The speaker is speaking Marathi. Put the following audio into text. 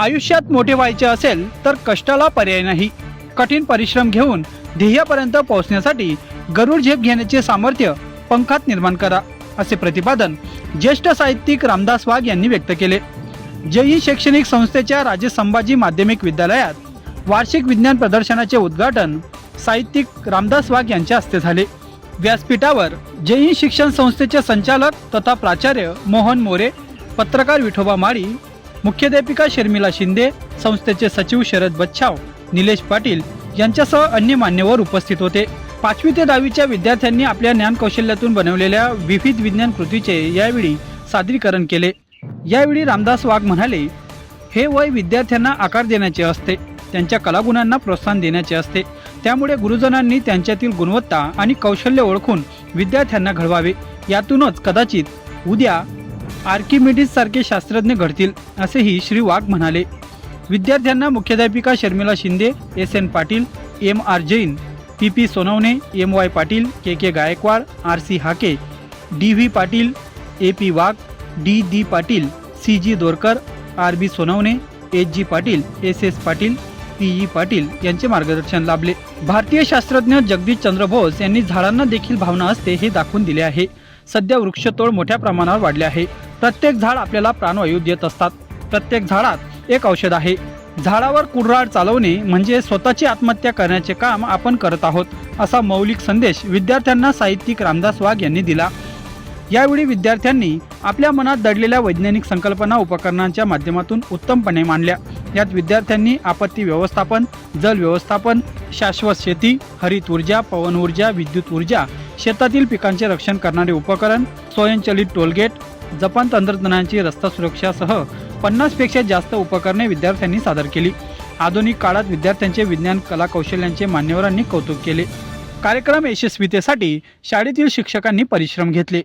आयुष्यात मोठे व्हायचे असेल तर कष्टाला पर्याय नाही. कठीण परिश्रम घेऊन ध्येयापर्यंत पोहोचण्यासाठी गरुड झेप घेण्याचे सामर्थ्य पंखात निर्माण करा असे प्रतिपादन ज्येष्ठ साहित्यिक रामदास वाघ यांनी व्यक्त केले. जयी शैक्षणिक संस्थेच्या राजे संभाजी माध्यमिक विद्यालयात वार्षिक विज्ञान प्रदर्शनाचे उद्घाटन साहित्यिक रामदास वाघ यांच्या हस्ते झाले. व्यासपीठावर जयी शिक्षण संस्थेचे संचालक तथा प्राचार्य मोहन मोरे पत्रकार विठोबा माळी मुख्याध्यापिका शर्मिला शिंदे संस्थेचे सचिव शरद बच्छाव निलेश पाटील यांच्यासह अन्य मान्यवर उपस्थित होते. पाचवी ते दहावीच्या विद्यार्थ्यांनी आपल्या ज्ञान कौशल्यातून बनवलेल्या विविध विज्ञान कृतीचे यावेळी सादरीकरण केले. यावेळी रामदास वाघ म्हणाले हे वय विद्यार्थ्यांना आकार देण्याचे असते. त्यांच्या कलागुणांना प्रोत्साहन देण्याचे असते. त्यामुळे गुरुजनांनी त्यांच्यातील गुणवत्ता आणि कौशल्य ओळखून विद्यार्थ्यांना घडवावे. यातूनच कदाचित उद्या आर्किमिडीज सारखे शास्त्रज्ञ घडतील असेही श्री वाघ म्हणाले. विद्यार्थ्यांना मुख्याध्यापिका Sharmila Shinde S N Patil M R Jain P P Sonawane M Y Patil K K Gaikwad R C Hake D V Patil A P Wagh D D Patil C G Dorkar R B Sonawane H G Patil S S Patil P E Patil यांचे मार्गदर्शन लाभले. भारतीय शास्त्रज्ञ जगदीश चंद्र बोस यांनी झाडांना देखील भावना असते हे दाखवून दिले आहे. सध्या वृक्षतोड मोठ्या प्रमाणावर वाढले आहे. प्रत्येक झाड आपल्याला प्राणवायू देत असतात. प्रत्येक झाडात एक औषध आहे. झाडावर कुर्राड चालवणे म्हणजे स्वतःची आत्महत्या करण्याचे काम आपण करत आहोत असा मौलिक संदेश विद्यार्थ्यांना साहित्यिक रामदास वाघ यांनी दिला. यावेळी विद्यार्थ्यांनी आपल्या मनात दडलेल्या वैज्ञानिक संकल्पना उपकरणांच्या माध्यमातून उत्तमपणे मांडल्या. यात विद्यार्थ्यांनी आपत्ती व्यवस्थापन जल व्यवस्थापन शाश्वत शेती हरित ऊर्जा पवन ऊर्जा विद्युत ऊर्जा शेतातील पिकांचे रक्षण करणारे उपकरण स्वयंचलित टोलगेट जपान तंत्रज्ञानाची रस्ता सुरक्षासह पन्नासपेक्षा जास्त उपकरणे विद्यार्थ्यांनी सादर केली. आधुनिक काळात विद्यार्थ्यांचे विज्ञान कला कौशल्यांचे मान्यवरांनी कौतुक केले. कार्यक्रम यशस्वीतेसाठी शाळेतील शिक्षकांनी परिश्रम घेतले.